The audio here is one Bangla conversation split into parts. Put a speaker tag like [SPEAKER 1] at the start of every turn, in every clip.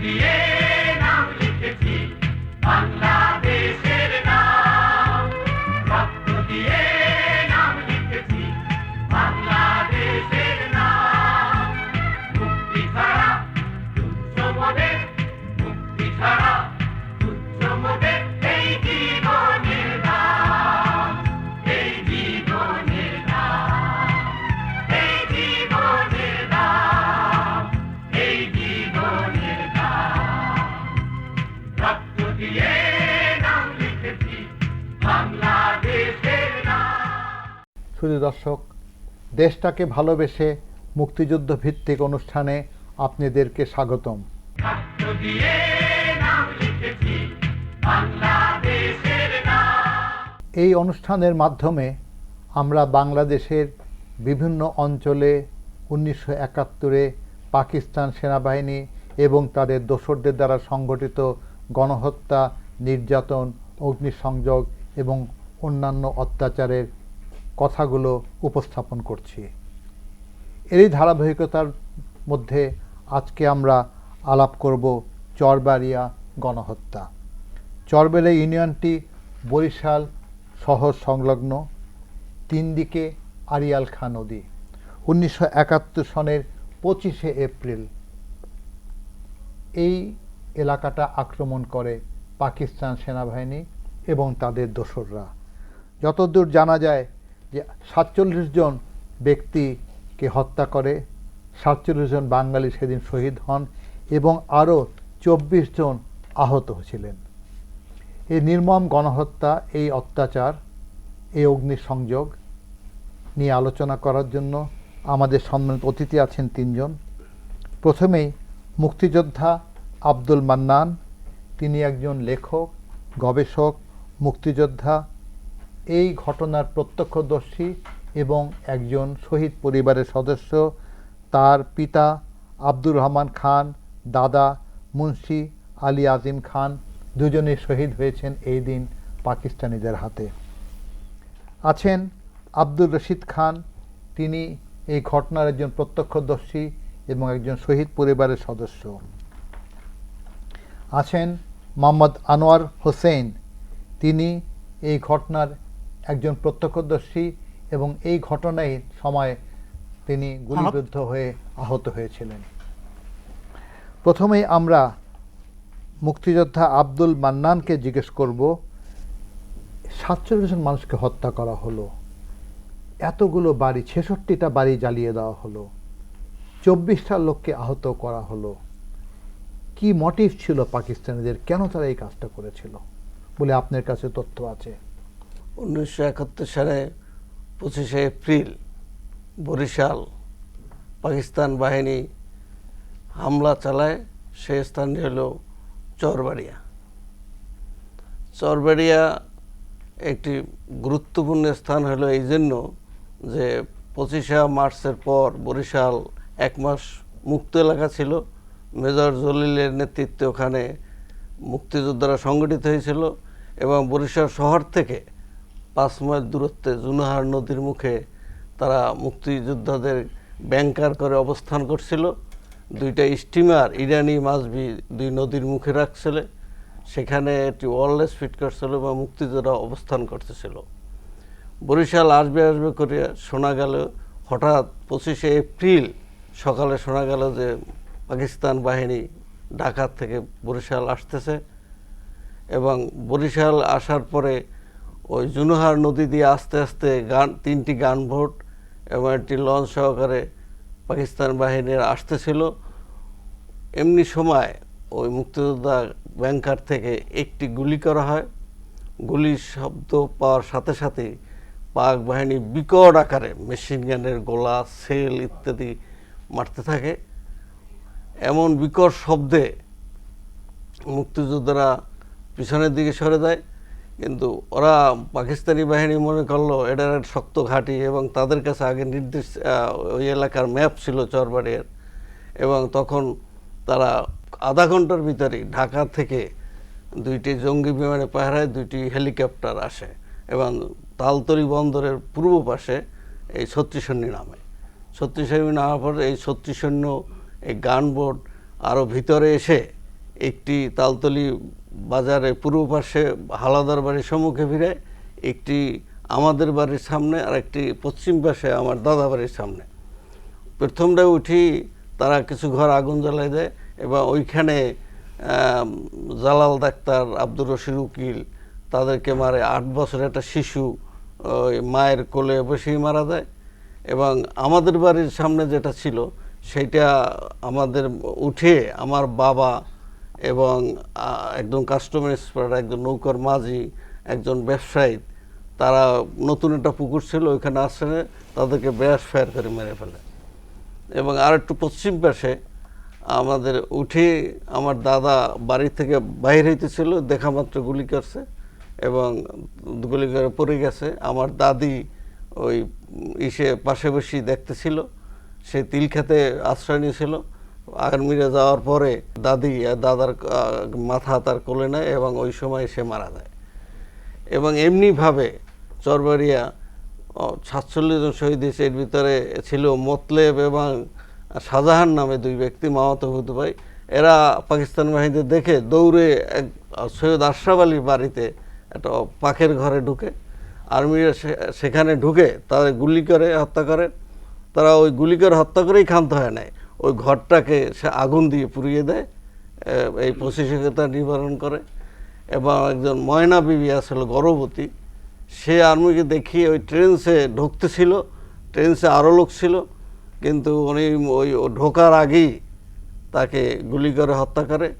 [SPEAKER 1] দিয়ে নাম লিখেছি বাংলাদেশের
[SPEAKER 2] শুধু দর্শক, দেশটাকে ভালোবেসে মুক্তিযুদ্ধ ভিত্তিক অনুষ্ঠানে আপনাদেরকে স্বাগতম। এই অনুষ্ঠানের মাধ্যমে আমরা বাংলাদেশের বিভিন্ন অঞ্চলে উনিশশো একাত্তরে পাকিস্তান সেনাবাহিনী এবং তাদের দোসরদের দ্বারা সংগঠিত গণহত্যা, নির্যাতন, অগ্নিসংযোগ এবং অন্যান্য অত্যাচারের কথাগুলো উপস্থাপন করছি। এরই ধারাবাহিকতার মধ্যে আজকে আমরা আলাপ করব চরবাড়িয়া গণহত্যা। চরবেলা ইউনিয়নটি বরিশাল শহর সংলগ্ন তিন দিকে আরিয়াল খা নদী। উনিশশো একাত্তর সনের পঁচিশে এপ্রিল। এই এলাকাটা আক্রমণ করে পাকিস্তান সেনাবাহিনী এবং তাদের দোসররা। যতদূর জানা যায় যে সাতচল্লিশ জন ব্যক্তিকে হত্যা করে, সাতচল্লিশ জন বাঙালি সেদিন শহীদ হন এবং আরও চব্বিশ জন আহত হয়েছিলেন। এই নির্মম গণহত্যা, এই অত্যাচার, এই অগ্নিসংযোগ নিয়ে আলোচনা করার জন্য আমাদের সম্মানিত অতিথি আছেন তিনজন। প্রথমেই মুক্তিযোদ্ধা আব্দুল মান্নান। তিনি একজন লেখক, গবেষক, মুক্তিযোদ্ধা। এই ঘটনার প্রত্যক্ষদর্শী এবং একজন শহীদ পরিবারের সদস্য। তার পিতা আব্দুর রহমান খান, দাদা মুন্সি আলী আজিম খান দুজনেই শহীদ হয়েছেন এই দিন পাকিস্তানিদের হাতে। আছেন আব্দুর রশিদ খান। তিনি এই ঘটনার একজন প্রত্যক্ষদর্শী এবং একজন শহীদ পরিবারের সদস্য। আছেন মোহাম্মদ আনোয়ার হোসেন। তিনি এই ঘটনার একজন প্রত্যক্ষদর্শী এবং এই ঘটনায় সময় তিনি গুলিবিদ্ধ হয়ে আহত হয়েছিলেন। প্রথমেই আমরা মুক্তিযোদ্ধা আব্দুল মান্নানকে জিজ্ঞেস করব, সাতচল্লিশ জন মানুষকে হত্যা করা হলো। এতগুলো বাড়ি, ছেষট্টিটা বাড়ি জ্বালিয়ে দেওয়া হলো। চব্বিশটা লোককে আহত করা হলো। কি মোটিভ ছিল পাকিস্তানিদের? কেন তারা এই কাজটা করেছিল? বলে আপনার কাছে তথ্য আছে।
[SPEAKER 3] উনিশশো একাত্তর সালে পঁচিশে এপ্রিল বরিশাল, পাকিস্তান বাহিনী হামলা চালায় সেই স্থানটি হল চরবাড়িয়া। চরবাড়িয়া একটি গুরুত্বপূর্ণ স্থান হলো এই জন্য যে পঁচিশে মার্চের পর বরিশাল এক মাস মুক্ত এলাকা ছিল। মেজর জলিলের নেতৃত্বে ওখানে মুক্তিযোদ্ধারা সংগঠিত হয়েছিল এবং বরিশাল শহর থেকে পাঁচ মাইল দূরত্বে জুনাহার নদীর মুখে তারা মুক্তিযোদ্ধাদের ব্যাংকার করে অবস্থান করছিল। দুইটা স্টিমার, ইরানি মাঝবি দুই নদীর মুখে রাখছিল। সেখানে একটি ওয়ারলেস ফিট করছিল এবং মুক্তিযোদ্ধা অবস্থান করতেছিল। বরিশাল আসবে আসবে করে শোনা গেল, হঠাৎ পঁচিশে এপ্রিল সকালে শোনা গেল যে পাকিস্তান বাহিনী ঢাকা থেকে বরিশাল আসতেছে এবং বরিশাল আসার পরে ওই জুনুহার নদী দিয়ে আস্তে আস্তে গান, তিনটি গানভোট এবং একটি লঞ্চ সহকারে পাকিস্তান বাহিনীর আসতেছিল। এমনি সময় ওই মুক্তিযোদ্ধা ব্যাংকার থেকে একটি গুলি করা হয়। গুলির শব্দ পাওয়ার সাথে সাথে পাক বাহিনী বিকট আকারে মেশিন গানের গোলা সেল ইত্যাদি মারতে থাকে। এমন বিকট শব্দে মুক্তিযোদ্ধারা পিছনের দিকে সরে যায়। কিন্তু ওরা পাকিস্তানি বাহিনী মনে করল একটা শক্ত ঘাঁটি এবং তাদের কাছে আগে নির্দেশ ওই এলাকার ম্যাপ ছিল চরবাড়িয়ার এবং তখন তারা আধা ঘণ্টার ভিতরেই ঢাকা থেকে দুইটি জঙ্গি বিমানে পাহারায় দুইটি হেলিকপ্টার আসে এবং তালতরি বন্দরের পূর্ব পাশে এই ছত্রিশন্যী নামে। ছত্রিশন্যী নামার পর এই ছত্রিশন্য এই গানবোট আরও ভিতরে এসে একটি তালতলি বাজারে পূর্ব পাশে হালাদার বাড়ির সম্মুখে ফিরে একটি আমাদের বাড়ির সামনে আর একটি পশ্চিম পাশে আমার দাদা বাড়ির সামনে। প্রথমটা উঠি তারা কিছু ঘর আগুন জ্বালাই দেয় এবং ওইখানে জালাল ডাক্তার আব্দুর রশিদ উকিল তাদেরকে মারে। আট বছরের একটা শিশু ওই মায়ের কোলে বসেই মারা যায় এবং আমাদের বাড়ির সামনে যেটা ছিল সেইটা আমাদের উঠে আমার বাবা এবং একজন কাস্টমার এক্সপার্ট একজন নৌকার মাঝি, একজন ব্যবসায়ী, তারা নতুন একটা পুকুর ছিল, ওইখানে আসছে, তাদেরকে ব্যাস ফায়ার করে মেরে ফেলে। এবং আর একটু পশ্চিম পাশে আমাদের উঠে আমার দাদা বাড়ি থেকে বাইরে হইতেছিল, দেখা মাত্র গুলি করছে এবং গুলি করে পড়ে গেছে। আমার দাদি ওই ইসে পাশে বসে দেখতেছিল। সে তিল খেতে আশ্রয় নিয়েছিল। আর্মিরে যাওয়ার পরে দাদি, দাদার মাথা তার কোলে নেয় এবং ওই সময় সে মারা যায়। এবং এমনিভাবে চরবাড়িয়া সাতচল্লিশ জন শহীদ হয়েছে। এর ভিতরে ছিল মতলেব এবং শাহজাহান নামে দুই ব্যক্তি, মামাতো হতে পাই এরা পাকিস্তান বাহিনীদের দেখে দৌড়ে এক সৈয়দ আশরাফ আলীর বাড়িতে একটা পাখের ঘরে ঢুকে। আর্মিরা সেখানে ঢুকে তাদের গুলি করে, হত্যা করে। তারা ওই গুলি করে হত্যা করেই ক্ষান্ত হয় নাই। ওই ঘরটাকে সে আগুন দিয়ে পুড়িয়ে দেয় এই প্রতিষেধকতা নিবারণ করে। এবং একজন ময়না বিবি আসলে গর্ভবতী, সে আর্মিকে দেখিয়ে ওই ট্রেনসে ঢুকতেছিল, ট্রেনসে আরও লোক ছিল, কিন্তু উনি ওই ঢোকার আগেই তাকে গুলি করে হত্যা করে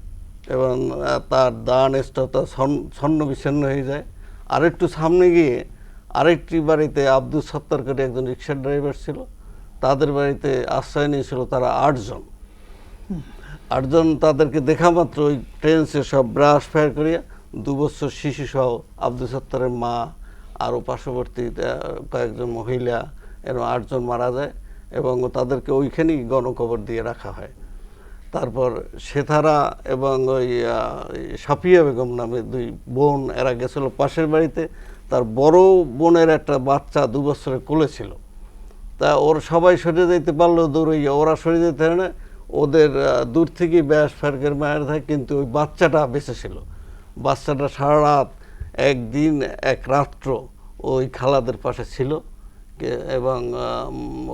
[SPEAKER 3] এবং তার দান তার ছন্ন- ছন্ন বিচ্ছিন্ন হয়ে যায়। আরেকটু সামনে গিয়ে আরেকটি বাড়িতে আব্দুল সত্তার করে একজন রিক্সার ড্রাইভার ছিল। তাদের বাড়িতে আশ্রয় নিয়েছিল তারা আটজন। আটজন তাদেরকে দেখা মাত্র ওই ট্রেনসে সব ব্রাশ ফায়ার করিয়া দু বছর শিশু সহ আব্দুল সত্তারের মা আরও পার্শ্ববর্তী কয়েকজন মহিলা এরকম আটজন মারা যায় এবং তাদেরকে ওইখানেই গণকবর দিয়ে রাখা হয়। তারপর সেথারা এবং ওই সাফিয়া বেগম নামে দুই বোন এরা গেছিল পাশের বাড়িতে। তার বড় বোনের একটা বাচ্চা দু বছরের কোলে ছিল। তা ওর সবাই সরে যেতে পারল দৌড়াইয়া, ওরা সরে যেতে পারে না। ওদের দূর থেকে ব্যাস ফেরকের মায়ের থাকে, কিন্তু ওই বাচ্চাটা বেঁচে ছিল। বাচ্চাটা সারা রাত, একদিন, এক রাত্র ওই খালাদের পাশে ছিল। এবং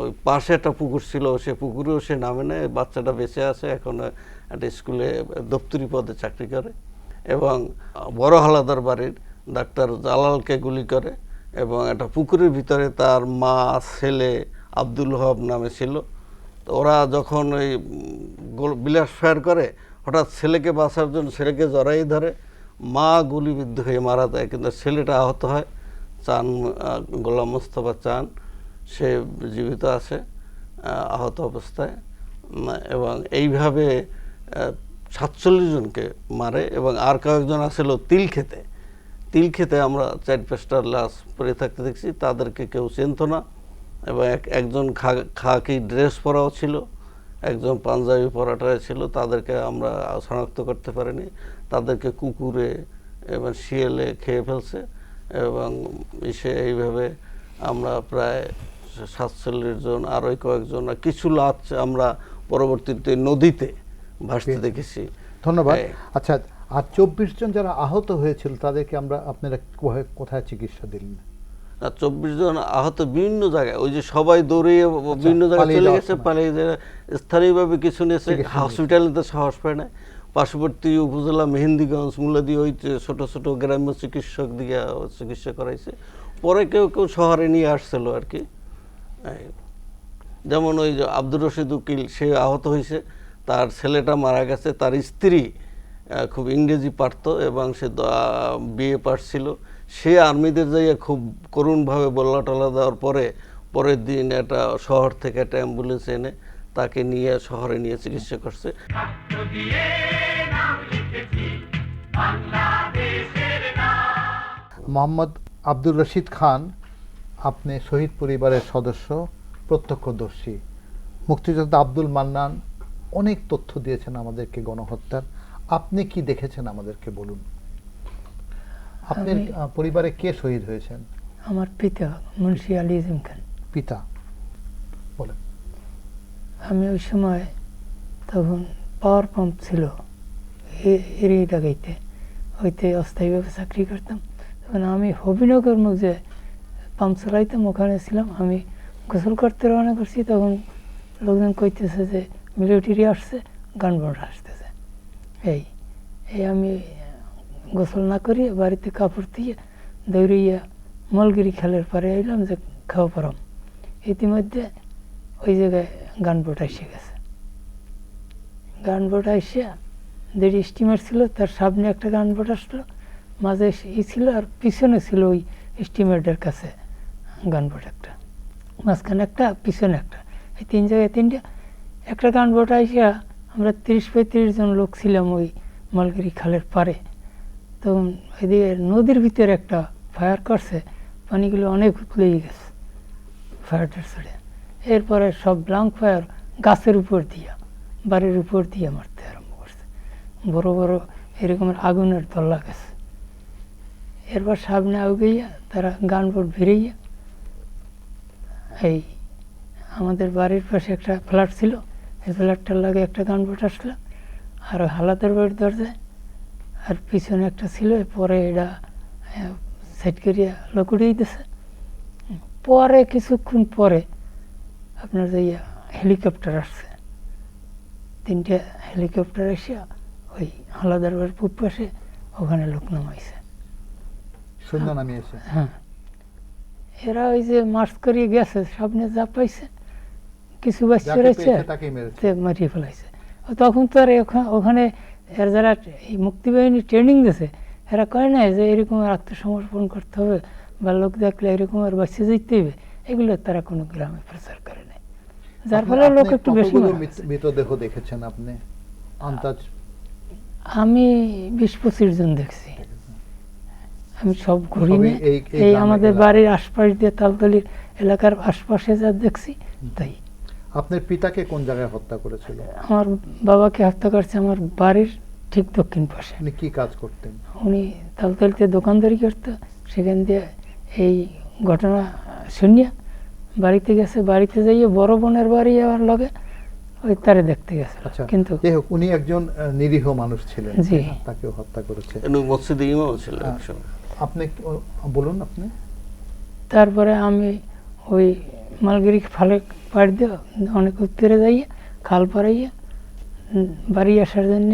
[SPEAKER 3] ওই পাশে একটা পুকুর ছিল, সে পুকুরেও সে নামে নেয় বাচ্চাটা বেঁচে আছে, এখন একটা স্কুলে, দপ্তরি পদে চাকরি করে। এবং, বড় হালাদার বাড়ির ডাক্তার জালালকে গুলি করে। এবং একটা পুকুরের ভিতরে তার মা, ছেলে আব্দুল হব নামে ছিল। তো ওরা যখন ওই বিলাস ফায়ার করে, হঠাৎ ছেলেকে বাঁচার জন্য ছেলেকে জড়াই ধরে, মা গুলিবিদ্ধ হয়ে মারা যায়। কিন্তু ছেলেটা আহত হয়, চান গোলাম মোস্তফা চান। সে জীবিত আছে আহত অবস্থায়। এবং এইভাবে সাতচল্লিশ জনকে মারে এবং আর কয়েকজন আসছিল তিল খেতে। তিল খেতে আমরা চার লাশ পরে থাকতে দেখছি, তাদেরকে কেউ চিনত না। এবং এক- একজন খা খাকি ড্রেস পরাও ছিল একজন পাঞ্জাবি পরাটা ছিল তাদেরকে আমরা শনাক্ত করতে পারিনি। তাদেরকে কুকুরে এবং শিয়ালে খেয়ে ফেলছে এবং সে এইভাবে আমরা প্রায় সাতচল্লিশ জন আর ওই কয়েকজন আর কিছু লাচ আমরা পরবর্তীতে নদীতে ভাসতে দেখেছি।
[SPEAKER 2] ধন্যবাদ। আচ্ছা আর চব্বিশ জন যারা আহত হয়েছিল তাদেরকে আমরা আপনারা কোথায় চিকিৎসা দিলেন?
[SPEAKER 3] আর চব্বিশ জন আহত বিভিন্ন জায়গায় ওই যে সবাই দৌড়িয়ে বিভিন্ন জায়গায় চলে গেছে পালিয়ে স্থানীয়ভাবে কিছু নিয়েছে হসপিটালে তো সাহস পায় না। পার্শ্ববর্তী উপজেলা মেহেন্দিগঞ্জ মুলাদি ওই যে ছোট ছোট গ্রাম্য চিকিৎসক দিয়ে চিকিৎসা করাইছে। পরে কেউ কেউ শহরে নিয়ে আসছিল আর কি। যেমন ওই যে আব্দুর রশিদ উকিল সে আহত হয়েছে তার ছেলেটা মারা গেছে তার স্ত্রী খুব ইংরেজি পারতো এবং সে বিয়ে পারছিল সে আর্মিদের যাইয়া খুব করুণভাবে বল্লা টলা দেওয়ার পরে, পরের দিন একটা শহর থেকে একটা অ্যাম্বুলেন্স এনে তাকে নিয়ে শহরে নিয়ে চিকিৎসা করছে।
[SPEAKER 2] মোহাম্মদ আব্দুর রশিদ খান, আপনি শহীদ পরিবারের সদস্য, প্রত্যক্ষদর্শী। মুক্তিযোদ্ধা আব্দুল মান্নান অনেক তথ্য দিয়েছেন আমাদেরকে গণহত্যার। আপনি কি দেখেছেন আমাদেরকে বলুন? আপনার পরিবারে কে শহীদ হয়েছেন?
[SPEAKER 4] আমার পিতা মুন্সি আলী আজিম খান।
[SPEAKER 2] পিতা। বলেন।
[SPEAKER 4] আমি ওই সময় তখন পাওয়ার পাম্প ছিল এরিয়ে ডাকাইতে হইতে অস্থায়ীভাবে চাকরি করতাম। তখন আমি হবিনগর মধ্যে পাম্প চালাইতাম ওখানে ছিলাম। আমি গোসল করতে রওনা করছি তখন লোকজন কইতেছে যে মিলিটারি আসছে গান বোর্ড আসতেছে। এই এই আমি গোসল না করি বাড়িতে কাপড় দিয়ে দৌড়িয়া মলগিরি খেলের পরে এলাম যে খাওয়া পরম। ইতিমধ্যে ওই জায়গায় গান বোট এসে গেছে। গান বোট আসিয়া দেড়ি স্টিমার ছিল, তার সামনে একটা গান বোট আসলো। মাঝে ই ছিল আর পিছনে ছিল ওই স্টিমারটার কাছে গান বোট একটা। মাঝখানে একটা, পিছনে একটা। এই তিন জায়গায় তিনটা। একটা গান বোট আসিয়া আমরা তিরিশ পঁয়ত্রিশ জন লোক ছিলাম ওই মালগিরি খালের পারে। তখন এদিকে নদীর ভিতরে একটা ফায়ার করছে, পানিগুলো অনেক উতলেই গেছে ফায়ারটার ছেড়ে। এরপরে সব ব্লাঙ্ক ফায়ার গাছের উপর দিয়া, বাড়ির উপর দিয়ে মারতে আরম্ভ করছে। বড় বড় এরকমের আগুনের দল্লা গেছে। এরপর সামনে আগুইয়া তারা গান বোট ভিড়াইয়া, এই আমাদের বাড়ির পাশে একটা ফ্ল্যাট ছিল, এই ফ্ল্যাটটার লাগে একটা গান বোট আসলো, আর হালাতের বাড়ির দরজায় আর পিছনে একটা ছিল পরে এটা সেট করিয়া লকুড়িয়ে দিছে পরে কিছুক্ষণ পরে আপনার যে ইয়া হেলিকপ্টার আসছে। তিনটে হেলিকপ্টার এসে ওই হালাদার বাড়ির পূব পাশে ওখানে লোক নামাইছে।
[SPEAKER 2] নামিয়েছে।
[SPEAKER 4] হ্যাঁ। এরা ওই যে মার্চ করিয়ে গেছে সামনে যা পাইছে কিছু বাচ্চা রয়েছে মারিয়ে ফেলাইছে। তখন তো আর ওখা- ওখানে এর যারা এই মুক্তিবাহিনী ট্রেনিং দিছে এরা কয় না যে এরকম আত্মসমর্পণ করতে হবে বা লোক দেখলে এরকম আর বাঁচে যেতে হবে এগুলো তারা কোনো গ্রামে প্রচার করে নাই। যার ফলে লোক একটু বেশি।
[SPEAKER 2] মৃতদেহ দেখেছেন আপনি? আন্দাজ?
[SPEAKER 4] আমি বিশ পঁচিশ জন দেখছি। আমি সব ঘুরিনি
[SPEAKER 2] এই-
[SPEAKER 4] আমাদের বাড়ির আশপাশ দিয়ে তালতলির এলাকার আশপাশে যা দেখছি তাই।
[SPEAKER 2] আপনার পিতাকে কোন জায়গায় হত্যা করেছিল?
[SPEAKER 4] আমার বাবাকে হত্যা করছে আমার বাড়ির ঠিক দক্ষিণ পাশে।
[SPEAKER 2] উনি কি কাজ করতেন?
[SPEAKER 4] উনি তালতলিতে দোকানদারি করতো সেখান দিয়ে এই ঘটনা শুনিয়া বাড়িতে গেছে বাড়িতে যাইয়ে বড় বোনের বাড়ি যাওয়ার লগে ওই তারে দেখতে গেছে।
[SPEAKER 2] আচ্ছা
[SPEAKER 4] কিন্তু
[SPEAKER 2] যাই হোক উনি একজন নিরীহ মানুষ ছিলেন
[SPEAKER 4] জি।
[SPEAKER 2] তাকেও হত্যা করেছে।
[SPEAKER 3] উনি মসজিদে ইমামও ছিল
[SPEAKER 2] হ্যাঁ। আপনি বলুন আপনি।
[SPEAKER 4] তারপরে আমি ওই মালগিরি ফালে দিয়ে অনেক উত্তরে যাইয়ে খাল পাড়াইয়া বাড়ি আসার জন্য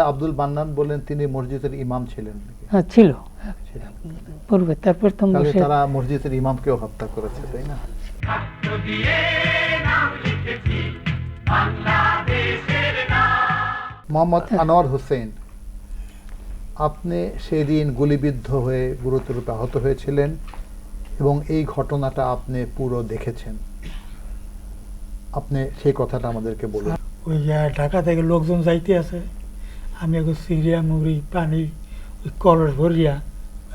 [SPEAKER 2] আব্দুল বান্নান বলেন তিনি মসজিদের ইমাম ছিলেন।
[SPEAKER 4] হ্যাঁ, ছিল। পূর্বে তার প্রথম বসে
[SPEAKER 2] তারা মসজিদের ইমামকেও হত্যা করেছে তাই না? মোহাম্মদ আনোয়ার হোসেন আপনি সেদিন গুলিবিদ্ধ হয়ে গুরুতর আহত হয়েছিলেন এবং এই ঘটনাটা আপনি পুরো দেখেছেন। আপনি সেই কথাটা আমাদেরকে বলুন।
[SPEAKER 5] ওই ঢাকা থেকে লোকজন যাইতে আছে আমি এখন সিরিয়া মুড়ি পানি ওই কলস ভরিয়া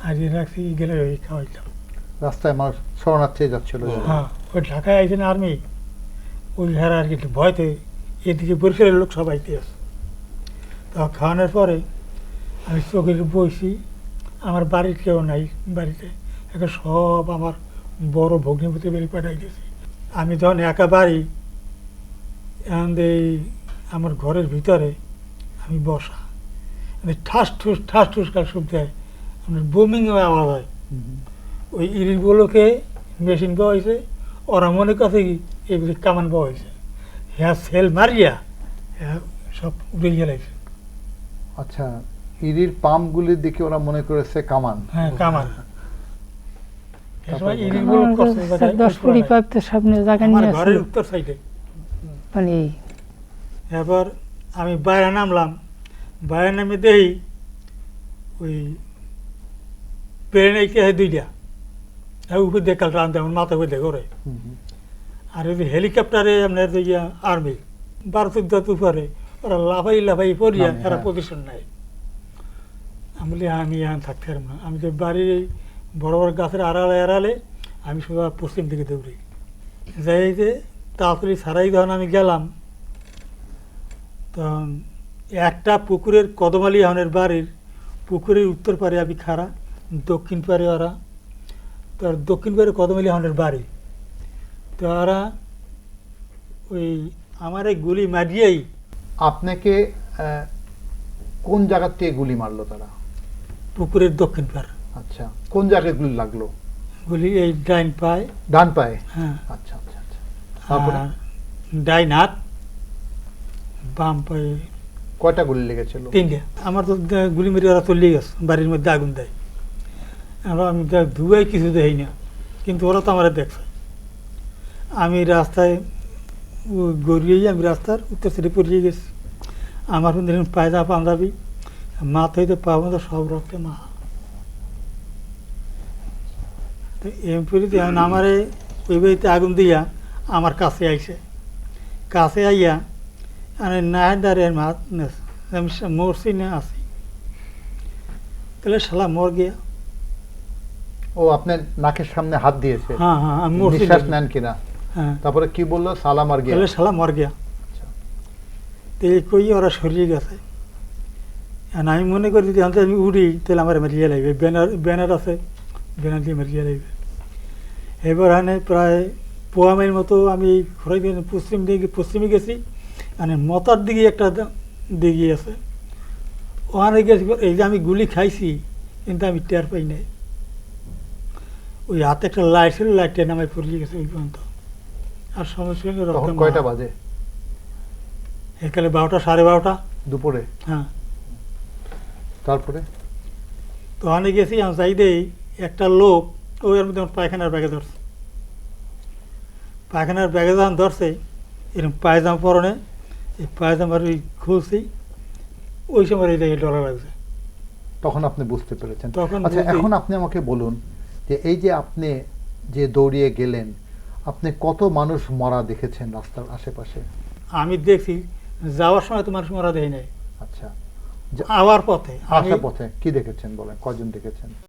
[SPEAKER 5] আরিয়ে রাখছি গেলে ওই খাওয়াইতাম।
[SPEAKER 2] রাস্তায় মানুষ শরণার্থী যাচ্ছিল।
[SPEAKER 5] হ্যাঁ ওই ঢাকায় আইছেন আর্মি ওই হারা আর কি একটু ভয়তে এদিকে বরিশালের লোক সব আইতে আছে। তা খাওয়ানোর পরে আমি চোখে বইছি আমার বাড়ির কেউ নাই বাড়িতে এখন সব আমার বড় ভগ্নিপতি বেরি পাঠাই দিয়েছি আমি যখন একা বাড়ি এখন এই আমার ঘরের ভিতরে আমি বসা। মানে ঠাস ঠুস ঠাস ঠুস কার সব দেয় আপনার বুমিং আওয়াজ হয়। ওই ইরিনগুলোকে মেশিন পাওয়া হয়েছে ওরা মনে করছে কি এগুলি কামান পাওয়া হয়েছে হ্যাঁ সেল মারিয়া হ্যাঁ সব উড়ে গেলাইছে
[SPEAKER 2] আচ্ছা ইরির পাম্পগুলির দেখে ওরা মনে করেছে কামান।
[SPEAKER 5] হ্যাঁ কামান।
[SPEAKER 4] দশ কুড়ি পাইপ সামনে জায়গা
[SPEAKER 5] আমার
[SPEAKER 4] নিয়ে
[SPEAKER 5] ঘরের উত্তর সাইডে।
[SPEAKER 4] মানে
[SPEAKER 5] এরপর আমি বাইরে নামলাম। বাইরে নামে দেখি ওই প্লেন এইতে দুইটা। আর উপর দিয়ে কাল টানতে আমার মাথা উপর করে
[SPEAKER 2] হুম।
[SPEAKER 5] আর ওই যে হেলিকপ্টারে আপনার যে ইয়া আর্মি বারো চোদ্দ উপরে ওরা লাফাই লাফাই পড়িয়া এরা। পজিশন নাই আমি বলি আমি এখন থাকতে পারব না। আমি তো বাড়ির বড় বড় গাছের আড়ালে আড়ালে আমি শুধু পশ্চিম দিকে দৌড়ি। যাই যে তাড়াতাড়ি ছাড়াই যখন আমি গেলাম তখন একটা পুকুরের কদমালি হনের বাড়ির পুকুরের উত্তর পারে আমি খাড়া দক্ষিণ পারে ওরা তো দক্ষিণ পারে কদমালি হনের বাড়ি। তো ওরা ওই আমার এই গুলি মারিয়েই
[SPEAKER 2] আপনাকে কোন জায়গার থেকে গুলি মারলো তারা?
[SPEAKER 5] পুকুরের দক্ষিণ পার
[SPEAKER 2] আচ্ছা কোন জায়গায় গুলি লাগল?
[SPEAKER 5] গুলি এই ডাইন পায়।
[SPEAKER 2] ডান পায়ে?
[SPEAKER 5] হ্যাঁ।
[SPEAKER 2] আচ্ছা। তারপরে
[SPEAKER 5] আর ডাইন হাত বাম পায়ে
[SPEAKER 2] কয়টা গুলি লেগেছিল?
[SPEAKER 5] তিনটে। আমার তো গুলি মেরে ওরা চলিয়ে গেছে বাড়ির মধ্যে আগুন দেয়। আমরা আমি ধুয়ে কিছু দেই না কিন্তু ওরা তো আমার দেখছে। আমি রাস্তায় গড়িয়েই আমি রাস্তার উত্তর সাইডে পড়িয়ে গেছি। আমার কিন্তু পায়দা পাঞ্জাবি মাথা হইতে পা পর্যন্ত সব রক্তে মা তো এমপিতে আমারে ওই বাড়িতে আগুন দিয়া আমার কাছে আইসে কাছে আইয়া আর না দাঁড়িয়ে মাত আমি মরছি না আছি। তাহলে শালা মর গিয়া।
[SPEAKER 2] ও আপনার নাকের সামনে হাত দিয়েছে।
[SPEAKER 5] হ্যাঁ হ্যাঁ আমি মরছি
[SPEAKER 2] নিঃশ্বাস নেন কিনা?
[SPEAKER 5] হ্যাঁ।
[SPEAKER 2] তারপরে কি বলল? সালাম আর গিয়ে।
[SPEAKER 5] তাহলে শালা মর গিয়া।
[SPEAKER 2] আচ্ছা।
[SPEAKER 5] তো এই কই ওরা সরিয়ে গেছে। আর আমি মনে করি যদি আমি আমি উড়ি তাহলে আমার মারিয়ে লাগবে ব্যানার ব্যানার আছে ব্যানার দিয়ে মারিয়ে লাগবে এবার প্রায় পোয়া মাইল মতো আমি ঘুরাই পশ্চিম দিকে পশ্চিমে গেছি মানে মতার দিকে একটা দিকে আছে। ওখানে গেছি এই যে আমি গুলি খাইছি কিন্তু আমি টের পাই নাই। ওই হাতে একটা লাইট ছিল লাইটটা নামাই পড়িয়ে গেছে ওই পর্যন্ত। আর সমস্যা হলো রক্তের
[SPEAKER 2] কয়টা বাজে?
[SPEAKER 5] একালে বারোটা সাড়ে বারোটা।
[SPEAKER 2] দুপুরে?
[SPEAKER 5] হ্যাঁ।
[SPEAKER 2] তারপরে?
[SPEAKER 5] তো ওখানে গেছি আমি চাই দেই একটা লোক ওই এর মধ্যে আমার পায়খানার ব্যাগে ধরছে। পায়খানার ব্যাগে যখন ধরছে এরকম পায়জামা পরনে এই পায়জামার ওই খুলছি ওই সময় এই জায়গায় ডলার লাগছে।
[SPEAKER 2] তখন আপনি বুঝতে পেরেছেন।
[SPEAKER 5] তখন
[SPEAKER 2] আচ্ছা এখন আপনি আমাকে বলুন যে এই যে আপনি যে দৌড়িয়ে গেলেন আপনি কত মানুষ মরা দেখেছেন রাস্তার আশেপাশে?
[SPEAKER 5] আমি দেখছি যাওয়ার সময় তো মানুষ মরা দেয় নাই।
[SPEAKER 2] আচ্ছা।
[SPEAKER 5] আওয়ার পথে।
[SPEAKER 2] আসার পথে। কি দেখেছেন বলেন? কজন দেখেছেন?